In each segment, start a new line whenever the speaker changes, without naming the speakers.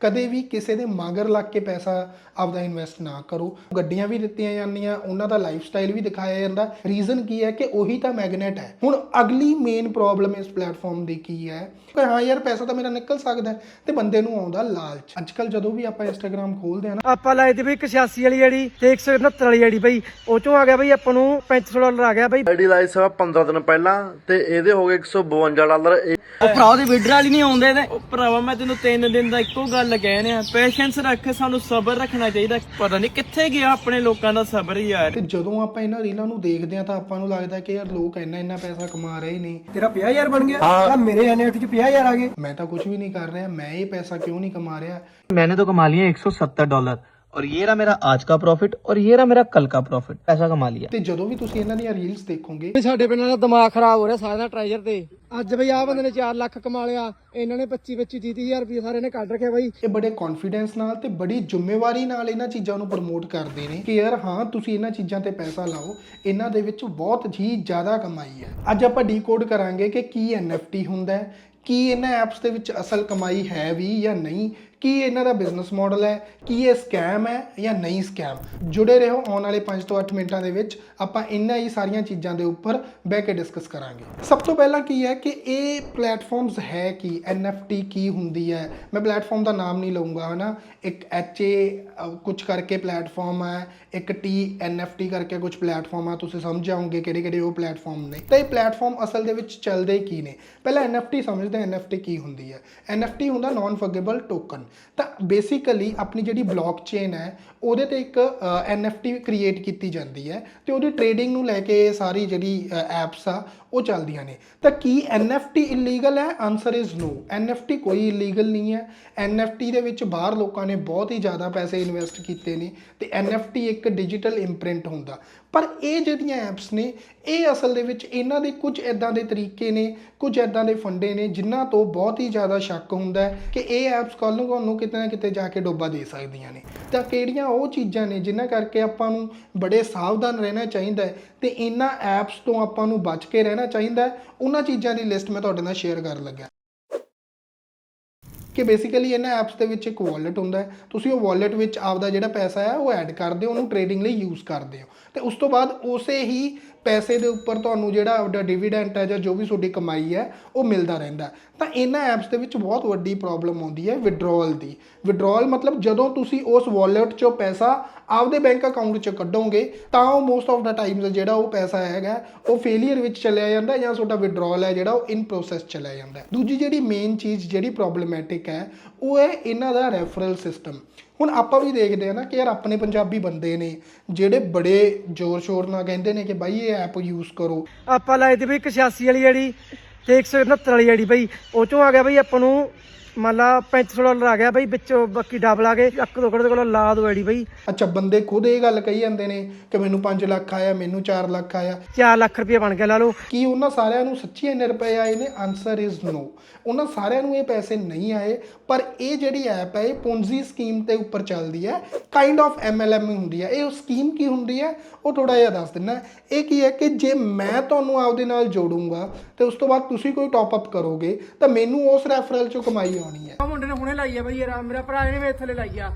ਕਦੇ ਵੀ ਕਿਸੇ ਦੇ ਮਗਰ ਲੱਗ ਕੇ ਪੈਸਾ ਆਪਦਾ ਇਨਵੈਸਟ ਨਾ ਕਰੋ। ਗੱਡੀਆਂ ਵੀ ਦਿੱਤੀਆਂ ਜਾਂਦੀਆਂ ਉਹਨਾਂ ਦਾ ਲਾਈਫ ਸਟਾਈਲ ਵੀ ਦਿਖਾਇਆ ਜਾਂਦਾ। ਰੀਜ਼ਨ ਕੀ ਹੈ ਕਿ ਉਹੀ ਤਾਂ ਮੈਗਨੇਟ ਹੈ। ਹੁਣ ਅਗਲੀ ਮੇਨ ਪ੍ਰੋਬਲਮ ਇਸ ਪਲੇਟਫਾਰਮ ਦੀ ਕੀ ਹੈ? ਕਿ ਹਾਂ ਯਾਰ ਪੈਸਾ ਤਾਂ ਮੇਰਾ ਨਿਕਲ ਸਕਦਾ ਤੇ ਬੰਦੇ ਨੂੰ ਆਉਂਦਾ ਲਾਲਚ। ਅੱਜ ਕੱਲ ਜਦੋਂ ਵੀ ਆਪਾਂ ਇੰਸਟਾਗ੍ਰam ਖੋਲਦੇ ਆ ਨਾ
ਆਪਾਂ ਲਾਏ ਤੇ ਬਈ 186 ਵਾਲੀ ਆਈਡੀ ਤੇ 169 ਵਾਲੀ ਆਈਡੀ ਬਈ ਉਹ ਚੋਂ ਆ ਗਿਆ ਬਈ ਆਪਾਂ ਨੂੰ 3500 ਡਾਲਰ ਆ ਗਿਆ ਬਈ।
ਆਈਡੀ ਲਾਈ ਸਵਾ 15 ਦਿਨ ਪਹਿਲਾਂ ਤੇ ਇਹਦੇ ਹੋ ਗਏ 152 ਡਾਲਰ। ਇਹ
ਉਹ ਭਰਾ ਦੇ ਵਿਡਰ ਵਾਲੀ ਨਹੀਂ ਆਉਂਦੇ ਤੇ ਉਹ ਭਰਾਵਾ ਮੈਂ ਤੈਨੂੰ ਤਿੰਨ ਦਿਨ ਦਾ ਇੱਕੋ ਗੱਲ ਲਗਾਏ ਨੇ ਪੇਸ਼ੈਂਸ ਰੱਖ ਸਾਨੂੰ ਸਬਰ ਰੱਖਣਾ ਚਾਹੀਦਾ। ਪਤਾ ਨਹੀਂ ਕਿੱਥੇ ਗਿਆ ਆਪਣੇ ਲੋਕਾਂ ਦਾ ਸਬਰ ਯਾਰ।
ਤੇ ਜਦੋਂ ਆਪਾਂ ਇਹਨਾਂ ਰੀਲਾਂ ਨੂੰ ਦੇਖਦੇ ਆ ਤਾਂ ਆਪਾਂ ਨੂੰ ਲੱਗਦਾ ਕਿ ਯਾਰ ਲੋਕ ਇੰਨਾ ਇੰਨਾ ਪੈਸਾ ਕਮਾ ਰਹੇ ਨੇ।
ਤੇਰਾ 50000 ਬਣ ਗਿਆ। ਆ ਮੇਰੇ ਐਨਐਫਟੀ ਚ 50000 ਆ ਗਏ।
ਮੈਂ ਤਾਂ ਕੁਝ ਵੀ ਨਹੀਂ ਕਰ ਰਿਹਾ ਮੈਂ ਇਹ ਪੈਸਾ ਕਿਉਂ ਨਹੀਂ ਕਮਾ ਰਿਹਾ?
ਮੈਨੇ ਤਾਂ ਕਮਾ ਲਿਆ 170 ਡਾਲਰ। ਔਰ ਇਹ ਰਾ ਮੇਰਾ ਅੱਜ ਦਾ ਪ੍ਰੋਫਿਟ ਔਰ ਇਹ ਰਾ ਮੇਰਾ ਕੱਲ ਦਾ ਪ੍ਰੋਫਿਟ ਪੈਸਾ ਕਮਾ ਲਿਆ।
ਤੇ ਜਦੋਂ ਵੀ ਤੁਸੀਂ ਇਹਨਾਂ ਦੀਆਂ ਰੀਲਸ ਦੇਖੋਗੇ
ਸਾਡੇ ਪਿੰਡ ਦਾ ਦਿਮਾਗ ਖਰਾਬ ਹੋ ਰਿਹਾ ਸਾਰਿਆਂ ਦਾ ਟ੍ਰੈਜਰ ਤੇ। ਅੱਜ ਬਈ ਆ ਬੰਦੇ ਨੇ 4 ਲੱਖ ਕਮਾ ਲਿਆ ਇਹਨਾਂ ਨੇ 25 25 30000 ਰੁਪਏ ਸਾਰੇ ਨੇ ਕੱਢ ਰੱਖਿਆ ਬਾਈ।
ਇਹ ਬੜੇ ਕੌਨਫੀਡੈਂਸ ਨਾਲ ਤੇ ਬੜੀ ਜ਼ਿੰਮੇਵਾਰੀ ਨਾਲ ਇਹਨਾਂ ਚੀਜ਼ਾਂ ਨੂੰ ਪ੍ਰਮੋਟ ਕਰਦੇ ਨੇ ਕਿ ਯਾਰ ਹਾਂ ਤੁਸੀਂ ਇਹਨਾਂ ਚੀਜ਼ਾਂ ਤੇ ਪੈਸਾ ਲਾਓ ਇਹਨਾਂ ਦੇ ਵਿੱਚ ਬਹੁਤ ਹੀ ਜ਼ਿਆਦਾ ਕਮਾਈ ਹੈ। ਅੱਜ ਆਪਾਂ ਡੀਕੋਡ ਕਰਾਂਗੇ ਕਿ ਕੀ ਐਨਐਫਟੀ ਹੁੰਦਾ ਹੈ ਕੀ ਇਹਨਾਂ ਐਪਸ ਦੇ ਵਿੱਚ ਅਸਲ ਕਮਾਈ ਹੈ ਵੀ ਜਾਂ ਨਹੀਂ ਕੀ ਇਹਨਾਂ ਦਾ ਬਿਜ਼ਨਸ ਮਾਡਲ ਹੈ? ਕੀ ਇਹ ਸਕੈਮ ਹੈ ਜਾਂ ਨਹੀਂ ਸਕੈਮ ਜੁੜੇ ਰਹੋ ਆਉਣ ਵਾਲੇ 5 ਤੋਂ 8 ਮਿੰਟਾਂ ਦੇ ਵਿੱਚ। ਆਪਾਂ ਇਹਨਾਂ ਹੀ ਸਾਰੀਆਂ ਚੀਜ਼ਾਂ ਦੇ ਉੱਪਰ ਬਹਿ ਕੇ ਡਿਸਕਸ ਕਰਾਂਗੇ। ਸਭ ਤੋਂ ਪਹਿਲਾਂ ਕੀ ਹੈ ਕਿ ਇਹ ਪਲੇਟਫਾਰਮਸ ਹੈ ਕੀ? NFT ਕੀ ਹੁੰਦੀ ਹੈ? ਮੈਂ ਪਲੇਟਫਾਰਮ ਦਾ ਨਾਮ ਨਹੀਂ ਲਵਾਂਗਾ ਹਨਾ? ਇੱਕ HA ਕੁਝ ਕਰਕੇ ਪਲੇਟਫਾਰਮ ਹੈ। ਇੱਕ T NFT ਕਰਕੇ ਕੁਝ ਪਲੇਟਫਾਰਮ ਆ ਤੁਸੀਂ ਸਮਝ ਜਾਓਗੇ ਕਿਹੜੇ ਕਿਹੜੇ ਉਹ ਪਲੇਟਫਾਰਮ ਨੇ। ਤਾਂ ਇਹ ਪਲੇਟਫਾਰਮ ਅਸਲ ਦੇ ਵਿੱਚ ਚੱਲਦੇ ਕੀ ਨੇ? ਪਹਿਲਾਂ NFT ਸਮਝਦੇ ਹਾਂ। NFT ਕੀ ਹੁੰਦੀ ਹੈ? NFT ਹੁੰਦਾ ਨਾਨ ਫਗੇਬਲ ਟੋਕਨ ਤਾਂ ਬੇਸਿਕਲੀ ਆਪਣੀ ਜਿਹੜੀ ਬਲੌਕਚੇਨ ਹੈ, ਉਹਦੇ ਤੇ ਇੱਕ NFT ਕ੍ਰੀਏਟ ਕੀਤੀ ਜਾਂਦੀ ਹੈ ਤੇ ਉਹਦੀ ਟ੍ਰੇਡਿੰਗ ਨੂੰ ਲੈ ਕੇ ਇਹ ਸਾਰੀ ਜਿਹੜੀ ਐਪਸ ਆ, ਉਹ ਚੱਲਦੀਆਂ ਨੇ। ਤਾਂ ਕੀ NFT ਇਲੀਗਲ ਹੈ? ਆਨਸਰ ਇਜ਼ ਨੋ NFT ਕੋਈ ਇਲੀਗਲ ਨਹੀਂ ਹੈ। NFT ਦੇ ਵਿੱਚ ਬਾਹਰ ਲੋਕਾਂ ਨੇ ਬਹੁਤ ਹੀ ਜ਼ਿਆਦਾ ਪੈਸੇ ਇਨਵੈਸਟ ਕੀਤੇ ਨੇ ਤੇ NFT ਇੱਕ ਡਿਜੀਟਲ ਇੰਪ੍ਰਿੰਟ ਹੁੰਦਾ। ਪਰ ਇਹ ਜਿਹੜੀਆਂ ਐਪਸ ਨੇ, ਇਹ ਅਸਲ ਦੇ ਵਿੱਚ ਇਹਨਾਂ ਦੇ ਕੁਝ ਇਦਾਂ ਦੇ ਤਰੀਕੇ ਨੇ, ਕੁਝ ਇਦਾਂ ਦੇ ਫੰਡੇ ਨੇ ਜਿਨ੍ਹਾਂ ਤੋਂ ਬਹੁਤ ਹੀ ਜ਼ਿਆਦਾ ਸ਼ੱਕ ਹੁੰਦਾ ਹੈ ਕਿ ਇਹ ਐਪਸ ਕੱਲ੍ਹ ਨੂੰ ਤੁਹਾਨੂੰ ਕਿਤੇ ਨਾ ਕਿਤੇ ਜਾ ਕੇ ਡੋਬਾ ਦੇ ਸਕਦੀਆਂ ਨੇ। ਤਾਂ ਕਿਹੜੀਆਂ ਉਹ ਚੀਜ਼ਾਂ ਨੇ ਜਿਨ੍ਹਾਂ ਕਰਕੇ ਆਪਾਂ ਨੂੰ ਬੜੇ ਸਾਵਧਾਨ ਰਹਿਣਾ ਚਾਹੀਦਾ ਹੈ ਤੇ ਇਹਨਾਂ ਐਪਸ ਤੋਂ ਆਪਾਂ ਨੂੰ ਬਚ ਕੇ ਰਹਿਣਾ ਚਾਹੀਦਾ ਹੈ, ਉਹਨਾਂ ਚੀਜ਼ਾਂ ਦੀ ਲਿਸਟ ਮੈਂ ਤੁਹਾਡੇ ਨਾਲ ਸ਼ੇਅਰ ਕਰਨ ਲੱਗਿਆ। ਕਿ ਬੇਸਿਕਲੀ ਇਹਨਾਂ ਐਪਸ ਦੇ ਵਿੱਚ ਇੱਕ ਵਾਲਟ ਹੁੰਦਾ ਹੈ। ਤੁਸੀਂ ਉਹ ਵਾਲਟ ਵਿੱਚ ਆਪਦਾ ਜਿਹੜਾ ਪੈਸਾ ਹੈ, ਉਹ ਐਡ ਕਰਦੇ ਹੋ, ਉਹਨੂੰ ਟ੍ਰੇਡਿੰਗ ਲਈ ਯੂਜ਼ ਕਰਦੇ ਹੋ। ਤੇ ਉਸ ਤੋਂ ਬਾਅਦ ਉਸੇ ਹੀ ਪੈਸੇ ਦੇ ਉੱਪਰ ਤੁਹਾਨੂੰ ਜਿਹੜਾ ਆਪਦਾ ਡਿਵੀਡੈਂਟ ਹੈ ਜਾਂ ਜੋ ਵੀ ਤੁਹਾਡੀ ਕਮਾਈ ਹੈ, ਉਹ ਮਿਲਦਾ ਰਹਿੰਦਾ ਤਾਂ ਇਹਨਾਂ ਐਪਸ ਦੇ ਵਿੱਚ ਬਹੁਤ ਵੱਡੀ ਪ੍ਰੋਬਲਮ ਆਉਂਦੀ ਹੈ ਵਿਡਰਾਅਲ ਦੀ। ਵਿਡਰਾਅਲ ਮਤਲਬ ਜਦੋਂ ਤੁਸੀਂ ਉਸ ਵਾਲਟ 'ਚੋਂ ਪੈਸਾ ਆਪਦੇ ਬੈਂਕ ਅਕਾਊਂਟ 'ਚ ਕੱਢੋਗੇ, ਤਾਂ ਉਹ ਮੋਸਟ ਆਫ ਦਾ ਟਾਈਮਸ ਜਿਹੜਾ ਉਹ ਪੈਸਾ ਹੈਗਾ, ਉਹ ਫੇਲਿਅਰ ਵਿੱਚ ਚਲਿਆ ਜਾਂਦਾ ਜਾਂ ਤੁਹਾਡਾ ਵਿਡਰਾਅਲ ਹੈ ਜਿਹੜਾ ਉਹ ਇਨ ਪ੍ਰੋਸੈਸ ਚਲਿਆ ਜਾਂਦਾ। ਦੂਜੀ ਜਿਹੜੀ ਮੇਨ ਚੀਜ਼ ਜਿਹੜੀ ਪ੍ਰੋਬਲਮੈਟਿਕ ਹੈ, ਉਹ ਹੈ ਇਹਨਾਂ ਦਾ ਰੈਫਰਲ ਸਿਸਟਮ ਹੁਣ ਆਪਾਂ ਵੀ ਦੇਖਦੇ ਆ ਨਾ ਕਿ ਯਾਰ ਆਪਣੇ ਪੰਜਾਬੀ ਬੰਦੇ ਨੇ ਜਿਹੜੇ ਬੜੇ ਜ਼ੋਰ ਸ਼ੋਰ ਨਾਲ ਕਹਿੰਦੇ ਨੇ ਕਿ ਬਾਈ ਇਹ ਐਪ ਯੂਜ਼ ਕਰੋ।
ਆਪਾਂ ਲਾਏ ਤੇ ਬਈ 186 ਵਾਲੀ ਜਿਹੜੀ ਤੇ 169 ਵਾਲੀ ਜਿਹੜੀ ਬਈ ਉਹ ਚੋਂ ਆ ਗਿਆ ਬਈ ਆਪਾਂ ਨੂੰ ਮੰਨ ਲਾ 3500 ਡਾਲਰ ਆ ਗਿਆ ਬਈ ਵਿੱਚੋਂ ਬਾਕੀ ਡਬਲ ਆ ਗਏ। ਇੱਕ ਦੋ ਦੇ ਕੋਲ ਲਾ ਦੋ ਆਈਡੀ ਬਈ।
ਅੱਛਾ ਬੰਦੇ ਖੁਦ ਇਹ ਗੱਲ ਕਹੀ ਜਾਂਦੇ ਨੇ ਕਿ ਮੈਨੂੰ 5 ਲੱਖ ਆਇਆ ਮੈਨੂੰ 4 ਲੱਖ ਆਇਆ।
4 ਲੱਖ ਰੁਪਏ ਬਣ ਗਿਆ ਲਾ ਲਓ।
ਕੀ ਉਹਨਾਂ ਸਾਰਿਆਂ ਨੂੰ ਸੱਚੀ ਇੰਨੇ ਰੁਪਏ ਆਏ ਨੇ? ਆਨਸਰ ਇਜ਼ ਨੋ ਉਹਨਾਂ ਸਾਰਿਆਂ ਨੂੰ ਇਹ ਪੈਸੇ ਨਹੀਂ ਆਏ ਪਰ ਇਹ ਜਿਹੜੀ ਐਪ ਹੈ ਇਹ ਪੋਂਜ਼ੀ ਸਕੀਮ ਤੇ ਉੱਪਰ ਚੱਲਦੀ ਹੈ। ਕਾਈਂਡ ਆਫ ਐਮਐਲਐਮ ਹੁੰਦੀ ਹੈ। ਇਹ ਸਕੀਮ ਕੀ ਹੁੰਦੀ ਹੈ? ਉਹ ਥੋੜਾ ਜਿਹਾ ਦੱਸ ਦਿੰਨਾ ਇਹ ਕੀ ਹੈ ਕਿ ਜੇ ਮੈਂ ਤੁਹਾਨੂੰ ਆਪਦੇ ਨਾਲ ਜੋੜੂੰਗਾ ਤੇ ਉਸ ਤੋਂ ਬਾਅਦ ਤੁਸੀਂ ਕੋਈ ਟਾਪ ਅਪ ਕਰੋਗੇ ਤਾਂ ਮੈਨੂੰ ਉਸ ਰੈਫਰਲ ਚੋਂ ਕਮਾਈ ਆਉਣੀ ਹੈ।
ਆ ਮੁੰਡੇ ਨੇ ਹੁਣੇ ਲਾਈ ਆ ਬਈ ਯਾਰ ਮੇਰਾ ਭਰਾ ਇਹਨੇ ਮੇਰੇ ਥੱਲੇ ਲਾਈ ਆ।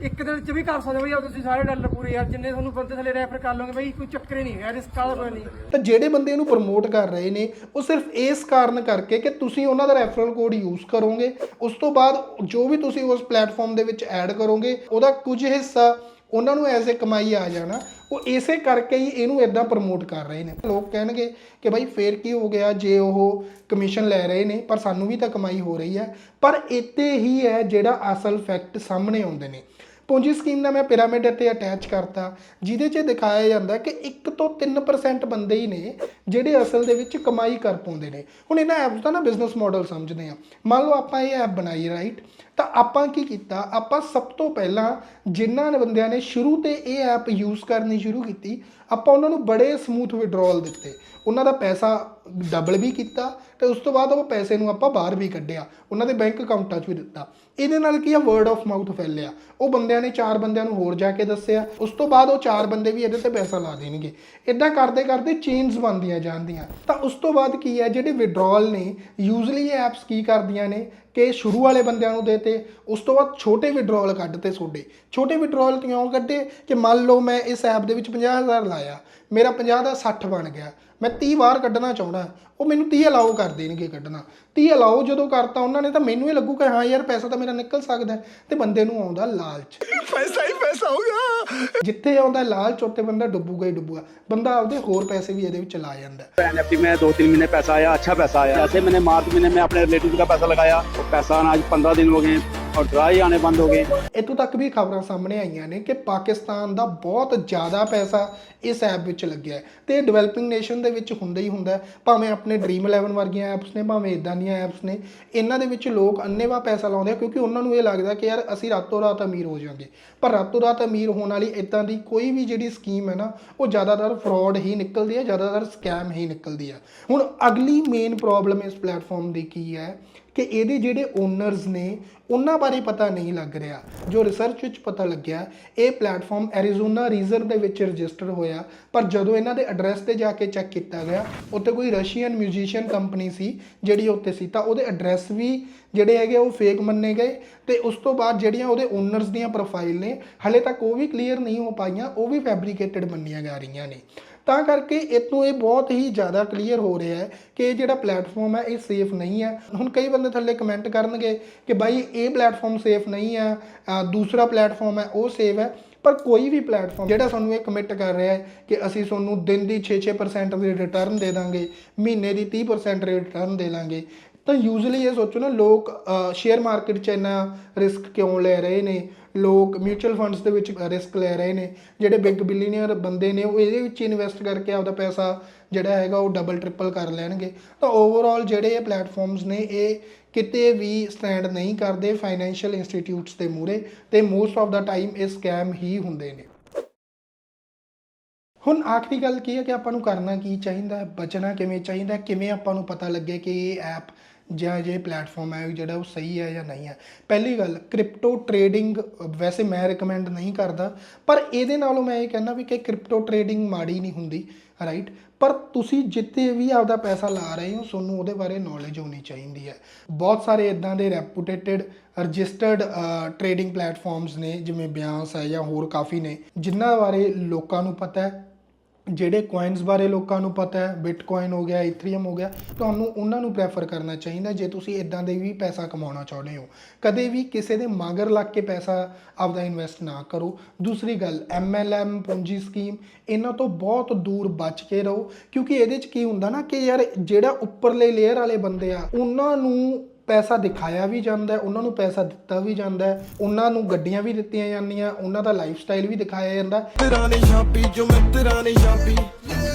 ਇੱਕ ਦਿਨ ਚ ਵੀ ਕਰ ਸਕਦੇ ਬਈ ਤੁਸੀਂ ਸਾਰੇ ਡਾਲਰ ਪੂਰੇ ਯਾਰ ਜਿੰਨੇ ਤੁਹਾਨੂੰ ਬੰਦੇ ਥੱਲੇ ਰੈਫਰ ਕਰ ਲਓਗੇ ਬਈ ਕੋਈ ਚੱਕਰ ਹੀ ਨਹੀਂ ਹੈ ਰਿਸਕ ਵਾਲਾ ਕੋਈ ਨਹੀਂ।
ਤਾਂ ਜਿਹੜੇ ਬੰਦੇ ਇਹਨੂੰ ਪ੍ਰਮੋਟ ਕਰ ਰਹੇ ਨੇ ਉਹ ਸਿਰਫ ਇਸ ਕਾਰਨ ਕਰਕੇ ਕਿ ਤੁਸੀਂ ਉਹਨਾਂ ਦਾ ਰੈਫਰਲ ਕੋਡ ਯੂਜ਼ ਕਰੋਗੇ ਉਸ ਤੋਂ ਬਾਅਦ ਜੋ ਵੀ ਤੁਸੀਂ ਉਸ ਪਲੇਟਫਾਰਮ ਦੇ ਵਿੱਚ ਐਡ ਕਰੋਗੇ ਉਹਦਾ ਕੁਝ ਹਿੱਸਾ ਉਹਨਾਂ ਨੂੰ ਐਜ਼ ਏ ਕਮਾਈ ਆ ਜਾਣਾ, ਉਹ ਇਸੇ ਕਰਕੇ ਹੀ ਇਹਨੂੰ ਇਦਾਂ ਪ੍ਰਮੋਟ ਕਰ ਰਹੇ ਨੇ। ਲੋਕ ਕਹਿਣਗੇ ਕਿ ਭਾਈ ਫੇਰ ਕੀ ਹੋ ਗਿਆ, ਜੇ ਉਹ ਕਮਿਸ਼ਨ ਲੈ ਰਹੇ ਨੇ, ਪਰ ਸਾਨੂੰ ਵੀ ਤਾਂ ਕਮਾਈ ਹੋ ਰਹੀ ਹੈ। ਪਰ ਇੱਥੇ ਹੀ ਹੈ ਜਿਹੜਾ ਅਸਲ ਫੈਕਟ ਸਾਹਮਣੇ ਆਉਂਦੇ ਨੇ। ਪੂੰਜੀ ਸਕੀਮ ਦਾ ਮੈਂ ਪਿਰਾਮਿਡ ਇੱਥੇ ਅਟੈਚ ਕਰਤਾ, ਜਿਹਦੇ 'ਚ ਦਿਖਾਇਆ ਜਾਂਦਾ ਕਿ 1 ਤੋਂ 3% ਬੰਦੇ ਹੀ ਨੇ ਜਿਹੜੇ ਅਸਲ ਦੇ ਵਿੱਚ ਕਮਾਈ ਕਰ ਪਾਉਂਦੇ ਨੇ। ਹੁਣ ਇਹਨਾਂ ਐਪਸ ਦਾ ਨਾ ਬਿਜ਼ਨਸ ਮਾਡਲ ਸਮਝਦੇ ਆ ਮੰਨ ਲਓ ਆਪਾਂ ਇਹ ਐਪ ਬਣਾਈ ਰਾਈਟ ਤਾਂ ਆਪਾਂ ਕੀ ਕੀਤਾ? ਆਪਾਂ ਸਭ ਤੋਂ ਪਹਿਲਾਂ ਜਿਨ੍ਹਾਂ ਨੇ ਬੰਦਿਆਂ ਨੇ ਸ਼ੁਰੂ ਤੇ ਇਹ ਐਪ ਯੂਜ਼ ਕਰਨੀ ਸ਼ੁਰੂ ਕੀਤੀ, ਆਪਾਂ ਉਹਨਾਂ ਨੂੰ ਬੜੇ ਸਮੂਥ ਵਿਡਰਾਅਲ ਦਿੱਤੇ। ਉਹਨਾਂ ਦਾ ਪੈਸਾ ਡਬਲ ਵੀ ਕੀਤਾ ਤੇ ਉਸ ਤੋਂ ਬਾਅਦ ਉਹ ਪੈਸੇ ਨੂੰ ਆਪਾਂ ਬਾਹਰ ਵੀ ਕੱਢਿਆ। ਉਹਨਾਂ ਦੇ ਬੈਂਕ ਅਕਾਊਂਟਾਂ 'ਚ ਵੀ ਦਿੱਤਾ। ਇਹਦੇ ਨਾਲ ਕੀ ਆ? ਵਰਡ ਆਫ ਮਾਊਥ ਫੈਲਿਆ। ਉਹ ਬੰਦਿਆਂ ਨੇ ਚਾਰ ਬੰਦਿਆਂ ਨੂੰ ਹੋਰ ਜਾ ਕੇ ਦੱਸਿਆ। ਉਸ ਤੋਂ ਬਾਅਦ ਉਹ ਚਾਰ ਬੰਦੇ ਵੀ ਇਹਦੇ ਤੇ ਪੈਸਾ ਲਾ ਦੇਣਗੇ। ਇਦਾਂ ਕਰਦੇ ਕਰਦੇ ਚੇਨਸ ਬਣਦੀਆਂ ਜਾਂਦੀਆਂ ਤਾਂ ਉਸ ਤੋਂ ਬਾਅਦ ਕੀ ਹੈ ਜਿਹੜੇ ਵਿਡਰਾਅਲ ਨੇ ਯੂਜ਼ਲੀ ਇਹ ਐਪਸ ਕੀ ਕਰਦੀਆਂ ਨੇ? ਕਿ ਸ਼ੁਰੂ ਵਾਲੇ ਬੰਦਿਆਂ ਨੂੰ ਦੇ ਦੇਤੇ ਉਸ ਤੋਂ ਬਾਅਦ ਛੋਟੇ ਵਿਡਰਾਅਲ ਕੱਢਤੇ ਤੁਹਾਡੇ। ਛੋਟੇ ਵਿਡਰਾਅਲ ਕਿਉਂ ਕੱਢੇ? ਕਿ ਮੰਨ ਲਓ ਮੈਂ ਇਸ ਐਪ ਦੇ ਵਿੱਚ 50000 ਲਾਇਆ, ਮੇਰਾ 50 ਦਾ 60 ਬਣ ਗਿਆ। ਮੈਂ 30 ਵਾਰ ਕੱਢਣਾ ਚਾਹੁੰਦਾ। ਉਹ ਮੈਨੂੰ 30 ਅਲਾਓ ਕਰ ਦੇਣਗੇ ਕੱਢਣਾ। 30 ਅਲਾਓ ਜਦੋਂ ਕਰਤਾ ਉਹਨਾਂ ਨੇ ਤਾਂ ਮੈਨੂੰ ਹੀ ਲੱਗੂ ਕਿ ਹਾਂ ਯਾਰ ਪੈਸਾ ਤਾਂ ਮੇਰਾ ਨਿਕਲ ਸਕਦਾ ਤੇ ਬੰਦੇ ਨੂੰ ਆਉਂਦਾ ਲਾਲਚ। ਪੈਸਾ ਹੀ ਪੈਸਾ ਹੋਊਗਾ ਜਿੱਥੇ ਆਉਂਦਾ ਲਾਲਚ ਉੱਤੇ ਬੰਦਾ ਡੁੱਬੂਗਾ ਹੀ ਡੁੱਬੂਗਾ। ਬੰਦਾ ਆਪਦੇ ਹੋਰ ਪੈਸੇ ਵੀ ਇਹਦੇ ਵਿੱਚ ਲਾ ਜਾਂਦਾ।
ਐਨਐਫਟੀ ਮੈਂ 2-3 ਮਹੀਨੇ ਪੈਸਾ ਆਇਆ ਅੱਛਾ ਪੈਸਾ ਆਇਆ। ਐਸੇ ਮੈਨੇ ਮਾਰਚ ਮਹੀਨੇ ਮੈਂ ਆਪਣੇ ਰਿਲੇਟਿਵ ਦਾ ਪੈਸਾ ਲਗਾਇਆ। ਪੈਸਾ ਨਾ ਅੱਜ 15 ਦਿਨ ਹੋ ਗਏ। ਔਰ ਡਰਾਈ ਆਣੇ ਬੰਦ ਹੋ ਗਏ।
ਇਤੋਂ ਤੱਕ ਵੀ ਖਬਰਾਂ ਸਾਹਮਣੇ ਆਈਆਂ ਨੇ ਕਿ ਪਾਕਿਸਤਾਨ ਦਾ ਬਹੁਤ ਜ਼ਿਆਦਾ ਪੈਸਾ ਇਸ ਐਪ ਵਿੱਚ ਲੱਗਿਆ ਹੈ ਤੇ ਡਿਵੈਲਪਿੰਗ ਨੇਸ਼ਨ ਦੇ ਵਿੱਚ ਹੁੰਦਾ ਹੀ ਹੁੰਦਾ ਭਾਵੇਂ ਆਪਣੇ ਡ੍ਰੀਮ 11 ਵਰਗੀਆਂ ਐਪਸ ਨੇ, ਭਾਵੇਂ ਇਦਾਂ ਦੀਆਂ ਐਪਸ ਨੇ, ਇਹਨਾਂ ਦੇ ਵਿੱਚ ਲੋਕ ਅੰਨੇਵਾ ਪੈਸਾ ਲਾਉਂਦੇ ਆ ਕਿਉਂਕਿ ਉਹਨਾਂ ਨੂੰ ਇਹ ਲੱਗਦਾ ਕਿ ਯਾਰ ਅਸੀਂ ਰਾਤੋਂ ਰਾਤ ਅਮੀਰ ਹੋ ਜਾਂਗੇ। ਪਰ ਰਾਤੋਂ ਰਾਤ ਅਮੀਰ ਹੋਣ ਵਾਲੀ ਇਦਾਂ ਦੀ ਕੋਈ ਵੀ ਜਿਹੜੀ ਸਕੀਮ ਹੈ ਨਾ, ਉਹ ਜ਼ਿਆਦਾਤਰ ਫਰਾਡ ਹੀ ਨਿਕਲਦੀ ਹੈ, ਜ਼ਿਆਦਾਤਰ ਸਕੈਮ ਹੀ ਨਿਕਲਦੀ ਆ ਹੁਣ ਅਗਲੀ ਮੇਨ ਪ੍ਰੋਬਲਮ ਇਸ ਪਲੇਟਫਾਰਮ ਦੀ ਕੀ ਹੈ ਕਿ ਇਹਦੇ ਜਿਹੜੇ ਓਨਰਸ ਨੇ, ਉਹਨਾਂ ਬਾਰੇ ਪਤਾ ਨਹੀਂ ਲੱਗ ਰਿਹਾ। ਜੋ ਰਿਸਰਚ ਵਿੱਚ ਪਤਾ ਲੱਗਿਆ, ਇਹ ਪਲੇਟਫਾਰਮ ਐਰੀਜ਼ੋਨਾ ਰੀਜਨ ਦੇ ਵਿੱਚ ਰਜਿਸਟਰ ਹੋਇਆ। ਪਰ ਜਦੋਂ ਇਹਨਾਂ ਦੇ ਐਡਰੈਸ ਤੇ ਜਾ ਕੇ ਚੈੱਕ ਕੀਤਾ ਗਿਆ, ਉੱਥੇ ਕੋਈ ਰਸ਼ੀਅਨ ਮਿਊਜ਼ੀਸ਼ੀਅਨ ਕੰਪਨੀ ਸੀ, ਜਿਹੜੀ ਉੱਤੇ ਸੀ, ਤਾਂ ਉਹਦੇ ਐਡਰੈਸ ਵੀ ਜਿਹੜੇ ਹੈਗੇ ਉਹ ਫੇਕ ਮੰਨੇ ਗਏ। ਤੇ ਉਸ ਤੋਂ ਬਾਅਦ ਜਿਹੜੀਆਂ ਉਹਦੇ ਓਨਰਸ ਦੀਆਂ ਪ੍ਰੋਫਾਈਲ ਨੇ, ਹਲੇ ਤੱਕ ਉਹ ਵੀ ਕਲੀਅਰ ਨਹੀਂ ਹੋ ਪਾਈਆਂ, ਉਹ ਵੀ ਫੈਬਰੀਕੇਟਡ ਮੰਨੀਆਂ ਜਾ ਰਹੀਆਂ ਨੇ। ਤਾਂ ਕਰਕੇ ਇਤੋਂ ਇਹ ਬਹੁਤ ਹੀ ਜ਼ਿਆਦਾ ਕਲੀਅਰ ਹੋ ਰਿਹਾ ਹੈ ਕਿ ਇਹ ਜਿਹੜਾ ਪਲੇਟਫਾਰਮ ਹੈ, ਇਹ ਸੇਫ ਨਹੀਂ ਹੈ। ਹੁਣ ਕਈ ਬੰਦੇ ਥੱਲੇ ਕਮੈਂਟ ਕਰਨਗੇ ਕਿ ਬਾਈ ਇਹ ਪਲੇਟਫਾਰਮ ਸੇਫ ਨਹੀਂ ਹੈ ਦੂਸਰਾ ਪਲੇਟਫਾਰਮ ਹੈ, ਉਹ ਸੇਫ ਹੈ। ਪਰ ਕੋਈ ਵੀ ਪਲੇਟਫਾਰਮ ਜਿਹੜਾ ਸਾਨੂੰ ਇਹ ਕਮਿਟ ਕਰ ਰਿਹਾ ਹੈ ਕਿ ਅਸੀਂ ਤੁਹਾਨੂੰ ਦਿਨ ਦੀ 6-6% ਦੀ ਰਿਟਰਨ ਦੇ ਦਾਂਗੇ, ਮਹੀਨੇ ਦੀ 30% ਰਿਟਰਨ ਦੇ ਦਾਂਗੇ ਤਾਂ ਯੂਜ਼ੂਅਲੀ ਇਹ ਸੋਚੋ ਨਾ, ਲੋਕ ਸ਼ੇਅਰ ਮਾਰਕੀਟ 'ਚ ਇੰਨਾ ਰਿਸਕ ਕਿਉਂ ਲੈ ਰਹੇ ਨੇ? ਲੋਕ ਮਿਊਚੁਅਲ ਫੰਡਸ ਦੇ ਵਿੱਚ ਰਿਸਕ ਲੈ ਰਹੇ ਨੇ। ਜਿਹੜੇ ਬਿਗ ਬਿਲੀਅਨਰ ਬੰਦੇ ਨੇ, ਉਹ ਇਹਦੇ ਵਿੱਚ ਇਨਵੈਸਟ ਕਰਕੇ ਆਪਦਾ ਪੈਸਾ ਜਿਹੜਾ ਹੈਗਾ, ਉਹ ਡਬਲ ਟ੍ਰਿਪਲ ਕਰ ਲੈਣਗੇ। ਤਾਂ ਓਵਰਆਲ ਜਿਹੜੇ ਇਹ ਪਲੇਟਫਾਰਮਸ ਨੇ, ਇਹ ਕਿਤੇ ਵੀ ਸਟੈਂਡ ਨਹੀਂ ਕਰਦੇ ਫਾਈਨੈਂਸ਼ੀਅਲ ਇੰਸਟੀਟਿਊਟਸ ਦੇ ਮੂਰੇ ਤੇ ਮੋਸਟ ਆਫ ਦਾ ਟਾਈਮ ਇਹ ਸਕੈਮ ਹੀ ਹੁੰਦੇ ਨੇ। ਹੁਣ ਆਖਰੀ ਗੱਲ ਕੀ ਹੈ ਕਿ ਆਪਾਂ ਨੂੰ ਕਰਨਾ ਕੀ ਚਾਹੀਦਾ? ਹੈ ਬਚਣਾ ਕਿਵੇਂ ਚਾਹੀਦਾ? ਹੈ ਕਿਵੇਂ ਆਪਾਂ ਨੂੰ ਪਤਾ ਲੱਗੇ ਕਿ ਇਹ ਐਪ ਜਾਂ ਜੇ ਪਲੇਟਫਾਰਮ ਹੈ ਜਿਹੜਾ ਉਹ ਸਹੀ ਹੈ ਜਾਂ ਨਹੀਂ ਹੈ। ਪਹਿਲੀ ਗੱਲ ਕ੍ਰਿਪਟੋ ਟ੍ਰੇਡਿੰਗ ਵੈਸੇ ਮੈਂ ਰეკਮੈਂਡ ਨਹੀਂ ਕਰਦਾ, ਪਰ ਇਹਦੇ ਨਾਲੋਂ ਮੈਂ ਇਹ ਕਹਿੰਦਾ ਵੀ ਕਿ ਕ੍ਰਿਪਟੋ ਟ੍ਰੇਡਿੰਗ ਮਾੜੀ ਨਹੀਂ ਹੁੰਦੀ ਰਾਈਟ ਪਰ ਤੁਸੀਂ ਜਿੱਤੇ ਵੀ ਆਪਦਾ ਪੈਸਾ ਲਾ ਰਹੇ ਹੋ, ਤੁਹਾਨੂੰ ਉਹਦੇ ਬਾਰੇ ਨੌਲੇਜ ਹੋਣੀ ਚਾਹੀਦੀ ਹੈ। ਬਹੁਤ ਸਾਰੇ ਇਦਾਂ ਦੇ ਰੈਪੂਟੇਟਡ ਰਜਿਸਟਰਡ ਟ੍ਰੇਡਿੰਗ ਪਲੇਟਫਾਰਮਸ ਨੇ, ਜਿਵੇਂ ਬਿਆਸ ਹੈ ਜਾਂ ਹੋਰ ਕਾਫੀ ਨੇ, ਜਿਨ੍ਹਾਂ ਬਾਰੇ ਲੋਕਾਂ ਨੂੰ ਪਤਾ ਹੈ ਜਿਹੜੇ ਕੋਇਨਸ ਬਾਰੇ ਲੋਕਾਂ ਨੂੰ ਪਤਾ ਹੈ ਬਿਟਕੋਇਨ ਹੋ ਗਿਆ ਇਥਰੀਅਮ ਹੋ ਗਿਆ, ਤੁਹਾਨੂੰ ਉਹਨਾਂ ਨੂੰ ਪ੍ਰੈਫਰ ਕਰਨਾ ਚਾਹੀਦਾ ਜੇ ਤੁਸੀਂ ਇਦਾਂ ਦੇ ਵੀ ਪੈਸਾ ਕਮਾਉਣਾ ਚਾਹੁੰਦੇ ਹੋ। ਕਦੇ ਵੀ ਕਿਸੇ ਦੇ ਮਾਗਰ ਲੱਗ ਕੇ ਪੈਸਾ ਆਪਦਾ ਇਨਵੈਸਟ ਨਾ ਕਰੋ। ਦੂਸਰੀ ਗੱਲ ਐਮਐਲਐਮ ਪੂੰਜੀ ਸਕੀਮ ਇਹਨਾਂ ਤੋਂ ਬਹੁਤ ਦੂਰ ਬਚ ਕੇ ਰਹੋ। ਕਿਉਂਕਿ ਇਹਦੇ 'ਚ ਕੀ ਹੁੰਦਾ ਨਾ ਕਿ ਯਾਰ, ਜਿਹੜਾ ਉੱਪਰਲੇ ਲੇਅਰ ਵਾਲੇ ਬੰਦੇ ਆ, ਉਹਨਾਂ ਨੂੰ ਪੈਸਾ ਦਿਖਾਇਆ ਵੀ ਜਾਂਦਾ ਉਹਨਾਂ ਨੂੰ ਪੈਸਾ ਦਿੱਤਾ ਵੀ ਜਾਂਦਾ ਹੈ ਉਹਨਾਂ ਨੂੰ ਗੱਡੀਆਂ ਵੀ ਦਿੱਤੀਆਂ ਜਾਂਦੀਆਂ ਉਹਨਾਂ ਦਾ ਲਾਈਫ ਸਟਾਈਲ ਵੀ ਦਿਖਾਇਆ ਜਾਂਦਾ।
ਤੇਰਾ ਨਹੀਂ ਛਾਪੀ ਜੋ ਮੈਂ ਤੇਰਾ ਛਾਪੀ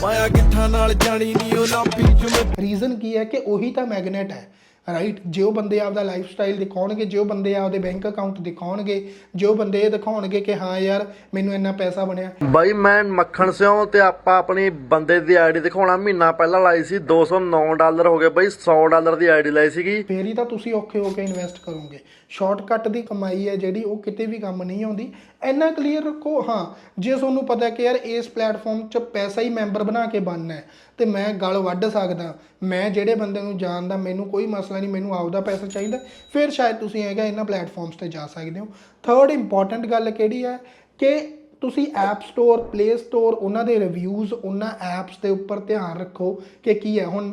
ਮਾਇਆ ਗਿੱਠਾਂ ਨਾਲ ਜਾਣੀ ਨਹੀਂ ਉਹ ਨਾਪੀ ਜੋ ਮੈਂ
ਰੀਜ਼ਨ ਕੀ ਹੈ ਕਿ ਉਹੀ ਤਾਂ ਮੈਗਨੇਟ ਹੈ ਰਾਈਟ ਜੇ ਉਹ ਬੰਦੇ ਆਪਦਾ ਲਾਈਫ ਸਟਾਈਲ ਦਿਖਾਉਣਗੇ ਜੇ ਉਹ ਬੰਦੇ ਆਪਦੇ ਬੈਂਕ ਅਕਾਊਂਟ ਦਿਖਾਉਣਗੇ ਜੇ ਉਹ ਬੰਦੇ ਇਹ ਦਿਖਾਉਣਗੇ ਕਿ ਹਾਂ ਯਾਰ ਮੈਨੂੰ ਇੰਨਾ ਪੈਸਾ ਬਣਿਆ।
ਬਾਈ ਮੈਂ ਮੱਖਣ ਸਿਉ ਤੇ ਆਪਾਂ ਆਪਣੀ ਬੰਦੇ ਦੀ ਆਈਡੀ ਦਿਖਾਉਣਾ। ਮਹੀਨਾ ਪਹਿਲਾਂ ਲਾਈ ਸੀ 209 ਡਾਲਰ ਹੋ ਗਏ ਬਾਈ 100 ਡਾਲਰ ਦੀ ਆਈਡੀ ਲਾਈ ਸੀਗੀ।
ਫੇਰ ਹੀ ਤਾਂ ਤੁਸੀਂ ਔਖੇ ਹੋ ਕੇ ਇਨਵੈਸਟ ਕਰੋਗੇ। ਸ਼ਾਰਟਕਟ ਦੀ ਕਮਾਈ ਹੈ ਜਿਹੜੀ ਉਹ ਕਿਤੇ ਵੀ ਕੰਮ ਨਹੀਂ ਆਉਂਦੀ। ਇੰਨਾ ਕਲੀਅਰ ਰੱਖੋ ਹਾਂ ਜੇ ਤੁਹਾਨੂੰ ਪਤਾ ਹੈ ਕਿ ਯਾਰ ਇਸ ਪਲੇਟਫਾਰਮ 'ਚ ਪੈਸਾ ਹੀ ਮੈਂਬਰ ਬਣਾ ਕੇ ਬਣਨਾ ਹੈ ਤੇ ਮੈਂ ਗਲ ਵੱਢ ਸਕਦਾ। ਮੈਂ ਜਿਹੜੇ ਬੰਦੇ ਨੂੰ ਜਾਣਦਾ, ਮੈਨੂੰ ਕੋਈ ਮਸਲਾ ਨਹੀਂ, ਮੈਨੂੰ ਆਪਦਾ ਪੈਸਾ ਚਾਹੀਦਾ। ਫਿਰ ਸ਼ਾਇਦ ਤੁਸੀਂ ਹੈਗਾ ਇਹਨਾਂ ਪਲੇਟਫਾਰਮਸ ਤੇ ਜਾ ਸਕਦੇ ਹੋ। ਥਰਡ ਇੰਪੋਰਟੈਂਟ ਗੱਲ ਕਿਹੜੀ ਹੈ ਕਿ ਤੁਸੀਂ ਐਪ ਸਟੋਰ ਪਲੇ ਸਟੋਰ ਉਹਨਾਂ ਦੇ ਰਿਵਿਊਜ਼ ਉਹਨਾਂ ਐਪਸ ਦੇ ਉੱਪਰ ਧਿਆਨ ਰੱਖੋ ਕਿ ਕੀ ਹੈ ਹੁਣ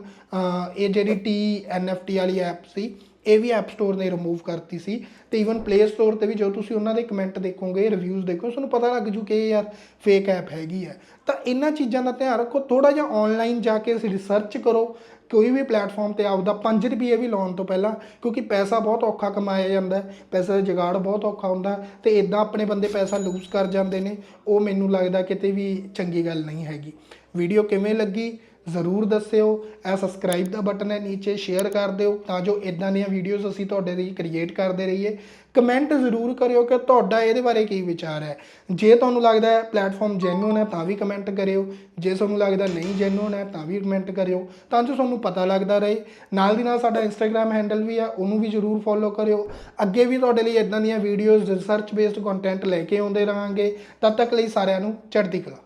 ਇਹ ਜਿਹੜੀ ਟੀ ਐਨਐਫਟੀ ਵਾਲੀ ਐਪ ਸੀ ਇਹ ਵੀ ਐਪ ਸਟੋਰ ਨੇ ਰਿਮੂਵ ਕਰਤੀ ਸੀ ਤੇ ਈਵਨ ਪਲੇ ਸਟੋਰ ਤੇ ਵੀ ਜੋ ਤੁਸੀਂ ਉਹਨਾਂ ਦੇ ਕਮੈਂਟ ਦੇਖੋਗੇ ਰਿਵਿਊਜ਼ ਦੇਖੋ, ਤੁਹਾਨੂੰ ਪਤਾ ਲੱਗ ਜੂ ਕਿ ਇਹ ਯਾਰ ਫੇਕ ਐਪ ਹੈਗੀ ਹੈ। ਤਾਂ ਇਹਨਾਂ ਚੀਜ਼ਾਂ ਦਾ ਧਿਆਨ ਰੱਖੋ ਥੋੜਾ ਜਿਹਾ ਆਨਲਾਈਨ ਜਾ ਕੇ ਰਿਸਰਚ ਕਰੋ, ਕੋਈ ਵੀ ਪਲੇਟਫਾਰਮ ਤੇ ਆਪਦਾ 5 ਰੁਪਏ ਵੀ ਲਾਉਣ ਤੋਂ ਪਹਿਲਾਂ, ਕਿਉਂਕਿ ਪੈਸਾ ਬਹੁਤ ਔਖਾ ਕਮਾਇਆ ਜਾਂਦਾ ਹੈ, ਪੈਸੇ ਦਾ ਜੁਗਾੜ ਬਹੁਤ ਔਖਾ ਹੁੰਦਾ ਹੈ ਤੇ ਇਦਾਂ ਆਪਣੇ ਬੰਦੇ ਪੈਸਾ ਲੂਜ਼ ਕਰ ਜਾਂਦੇ ਨੇ, ਉਹ ਮੈਨੂੰ ਲੱਗਦਾ ਕਿਤੇ ਵੀ ਚੰਗੀ ਗੱਲ ਨਹੀਂ ਹੈਗੀ। ਵੀਡੀਓ ਕਿਵੇਂ ਲੱਗੀ? ਜ਼ਰੂਰ ਦੱਸਿਓ, ਇਹ ਸਬਸਕ੍ਰਾਈਬ ਦਾ ਬਟਨ ਹੈ ਨੀਚੇ ਸ਼ੇਅਰ ਕਰ ਦਿਓ, ਤਾਂ ਜੋ ਇਦਾਂ ਦੀਆਂ ਵੀਡੀਓਜ਼ ਅਸੀਂ ਤੁਹਾਡੇ ਲਈ ਕ੍ਰੀਏਟ ਕਰਦੇ ਰਹੀਏ। ਕਮੈਂਟ ਜ਼ਰੂਰ ਕਰਿਓ ਕਿ ਤੁਹਾਡਾ ਇਹਦੇ ਬਾਰੇ ਕੀ ਵਿਚਾਰ ਹੈ। ਜੇ ਤੁਹਾਨੂੰ ਲੱਗਦਾ ਹੈ ਪਲੇਟਫਾਰਮ ਜੈਨੂਨ ਹੈ, ਤਾਂ ਵੀ ਕਮੈਂਟ ਕਰਿਓ। ਜੇ ਤੁਹਾਨੂੰ ਲੱਗਦਾ ਨਹੀਂ ਜੈਨੂਨ ਹੈ, ਤਾਂ ਵੀ ਕਮੈਂਟ ਕਰਿਓ। ਤਾਂ ਜੋ ਤੁਹਾਨੂੰ ਪਤਾ ਲੱਗਦਾ ਰਹੇ। ਨਾਲ ਦੀ ਨਾਲ ਸਾਡਾ ਇੰਸਟਾਗ੍ਰam ਹੈਂਡਲ ਵੀ ਆ ਉਹਨੂੰ ਵੀ ਜ਼ਰੂਰ ਫੋਲੋ ਕਰਿਓ। ਅੱਗੇ ਵੀ ਤੁਹਾਡੇ ਲਈ ਇਦਾਂ ਦੀਆਂ ਵੀਡੀਓਜ਼ ਰਿਸਰਚ ਬੇਸਡ ਕੰਟੈਂਟ ਲੈ ਕੇ ਆਉਂਦੇ ਰਹਾਂਗੇ। ਤਦ ਤੱਕ ਲਈ ਸਾਰਿਆਂ ਨੂੰ ਚੜ੍ਹਦੀ ਕਲਾ।